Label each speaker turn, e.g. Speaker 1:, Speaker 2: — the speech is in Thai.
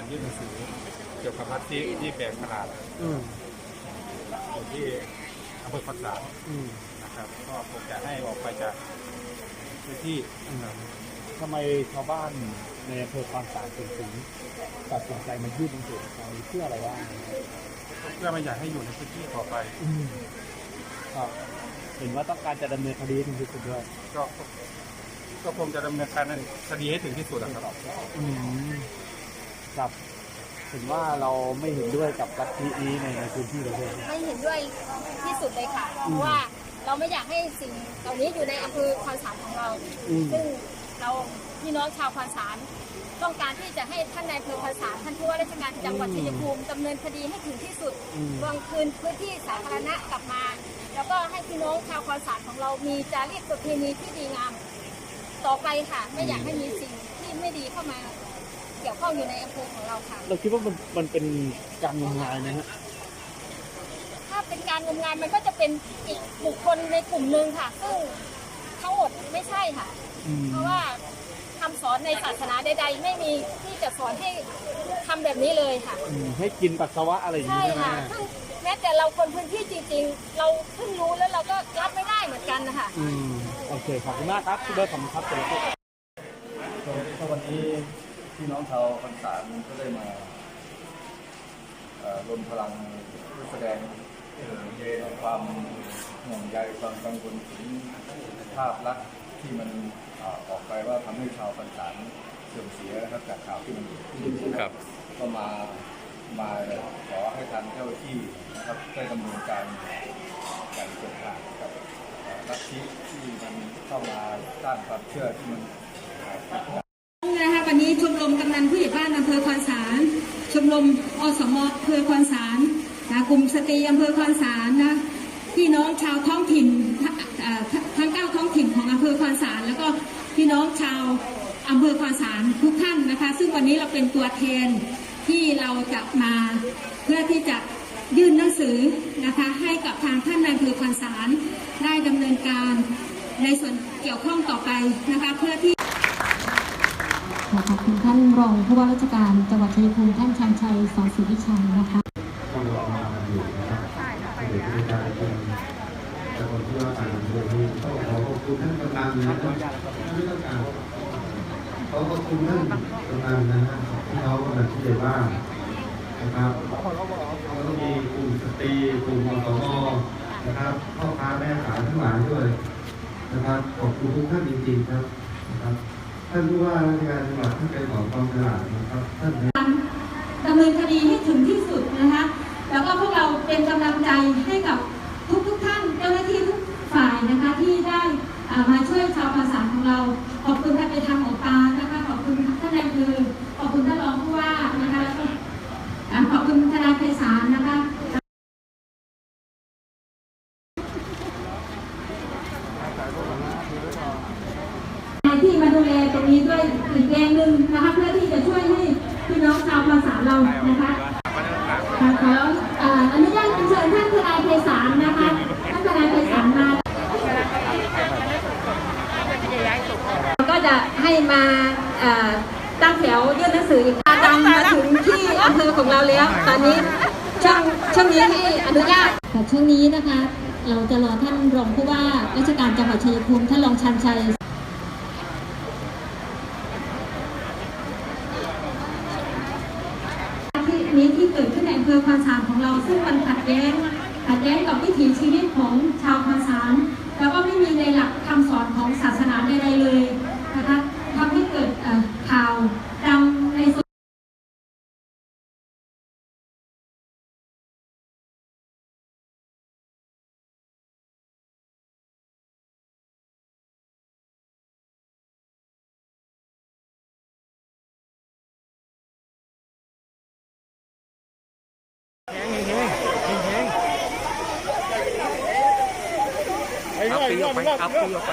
Speaker 1: การยื่นหนังสือเกี่ยวกับพัทธิที่แปลงตลาด
Speaker 2: อืม
Speaker 1: อยู่ที่อำเภอพักษา
Speaker 2: อืม
Speaker 1: นะครับ ก็คงจะให้ออกไปจากพื้นที่
Speaker 2: อืมทำไมชาวบ้านในอำเภอความสารถึงถึงตัดสินใจมายื่นหนังสือไปเพื่ออะไรบ้าง
Speaker 1: เพื่อไม่อยากให้อยู่ในพื้นที่ต่อไป
Speaker 2: อืมครับเห็นว่าต้องการจะดำเนินคดีถึงที่สุดด้วย
Speaker 1: ก็ก็คงจะดำเนินการคดีให้ถึงที่สุดนะครับ
Speaker 2: อืม ครับเห็นว่าเราไม่เห็นด้วยกับลัทธินี้ในในพื้นที่เลยใช่ไหม
Speaker 3: ไม่เห็นด้วยที่สุดเลยค่ะ
Speaker 2: อืม
Speaker 3: เพราะว่าเราไม่อยากให้สิ่งเหล่านี้อยู่ในอำเภอคอนสารของเรา
Speaker 2: อืม
Speaker 3: ซึ่งเราพี่น้องชาวคอนสารต้องการที่จะให้ท่านนายอำเภอคอนสารท่านผู้ว่าราชการจังหวัดชัยภูมิดำเนินคดีให้ถึงที่สุด
Speaker 2: อืม
Speaker 3: ทวงคืนพื้นที่สาธารณะกลับมา แล้วก็ให้พี่น้องชาวคอนสารของเรามีจารีตประเพณีที่ดีงาม ต่อไปค่ะ ไม่อยากให้มีสิ่งที่ไม่ดีเข้ามา เกี่ยวข้องอยู่ในอำเภอของเราค่ะ
Speaker 2: เราคิดว่ามันมันเป็นการงมงายนะฮะ
Speaker 3: ถ้าเป็นการงมงายมันก็จะเป็นอีกบุคคลในกลุ่มหนึ่งค่ะ ซึ่งทั้งหมดไม่ใช่ค่ะ
Speaker 2: อืม
Speaker 3: เพราะว่าคำสอนในศาสนาใด ๆ ไม่มีที่จะสอนให้ทำแบบนี้เลยค่ะ
Speaker 2: อืมให้กินปัสสาวะอะไรอย่าง
Speaker 3: ใช่
Speaker 2: นี้ใช่ไหม
Speaker 3: ค่ะซึ่งแม้แต่เราคนพื้นที่จริง ๆ เราเพิ่งรู้แล้วเราก็รับไม่ได้เหมือนกันนะคะ
Speaker 2: อืมโอเคขอบคุณมากครับที่ได้คำครับเจริญ
Speaker 4: ก็วันนี้ พี่น้องชาวคอนสารก็ได้มารวมพลังเพื่อแสดงเอ่อความห่วงใยความกังวลถึงภาพลักษณ์ที่มันออกไปว่าทำให้ชาวคอนสารเสื่อมเสียนะครับจากข่าวที่มันเกิดขึ้นนะครับก็มามาขอให้ทางเจ้าที่นะครับได้ดำเนินการการเกิดข่าวกับลัทธิที่มันเข้ามาสร้างความเชื่อที่มัน
Speaker 5: มรมกำนันผู้ใหญ่บ้านอำเภอคอนสารชมรมอสมอำเภอคอนสารนะกลุ่มสตรีอำเภอคอนสารนะพี่น้องชาวท้องถิ่นทั้งเก้าท้องถิ่นของอำเภอคอนสารแล้วก็พี่น้องชาวอำเภอคอนสารทุกท่านนะคะ ซึ่งวันนี้เราเป็นตัวแทนที่เราจะมาเพื่อที่จะยื่นหนังสือนะคะให้กับทางท่านนายอำเภอคอนสารได้ดำเนินการในส่วนเกี่ยวข้องต่อไปนะคะเพื่อที่
Speaker 6: ขอขอบคุณท่านรองผู้ว่าราชการจังหวัดชัยภูมิท่านชันชัยสอนศรีวิชัยนะคะ
Speaker 7: ที่เราทำกันอยู่นะครับเด็กที่ได้เป็นแต่คนที่ว่าการเมืองนี้ต้องขอขอบคุณท่านกำนันนะครับไม่ต้องการขอขอบคุณท่านกำนันนะฮะที่เขากำนันที่ใหญ่บ้านนะครับแล้วก็มีกลุ่มสตรีกลุ่มอสมนะครับพ่อค้าแม่ขายทั้งหลายด้วยนะครับขอบคุณทุกท่านจริงๆครับนะครับ ท่านผู้ว่าราชการจังหวัดท่านเป็นของกองตลาดนะครับท่าน
Speaker 5: ดำเนินคดีให้ถึงที่สุดนะคะ แล้วก็พวกเราเป็นกำลังใจให้กับทุกทุกๆท่านเจ้าหน้าที่ทุกฝ่ายนะคะที่ได้อ่ามาช่วยชาวภาษาของเรา ขอบคุณท่านไปทางหมอปลานะคะ ขอบคุณท่านนายอำเภอขอบคุณท่านรองผู้ว่านะคะแล้วก็อ่าขอบคุณทนายไพศาลนะคะ ที่มาดูแลตรงนี้ด้วยอีกแรงหนึ่งนะคะเพื่อที่จะช่วยให้พี่น้องชาวภาษาเรานะคะค่ะขอเอ่อนุญาตเชิญท่านทนายไพศาลนะคะท่านทนายไพศาลมาก็จะให้มาตั้งแถวยื่นหนังสืออีกดังมาถึงที่อำเภอของเราแล้ว ตอนนี้ช่วงช่วงนี้ให้อนุญาต
Speaker 6: ช่วงนี้นะคะ เราจะรอท่านรองผู้ว่าราชการจังหวัดชัยภูมิท่านรองชันชัย
Speaker 5: ที่ นี้ที่เกิดขึ้นในอำเภอคอนสามของเรา ซึ่งมันขัดแย้งขัดแย้งกับวิถีชีวิตของชาวคอนสารแล้วก็ไม่มีในหลักคำสอนของศาสนาใดๆเลยนะคะทำให้เกิดเอ่อข่าวดังในโซ
Speaker 1: ตีออกไปเอาตีออกไป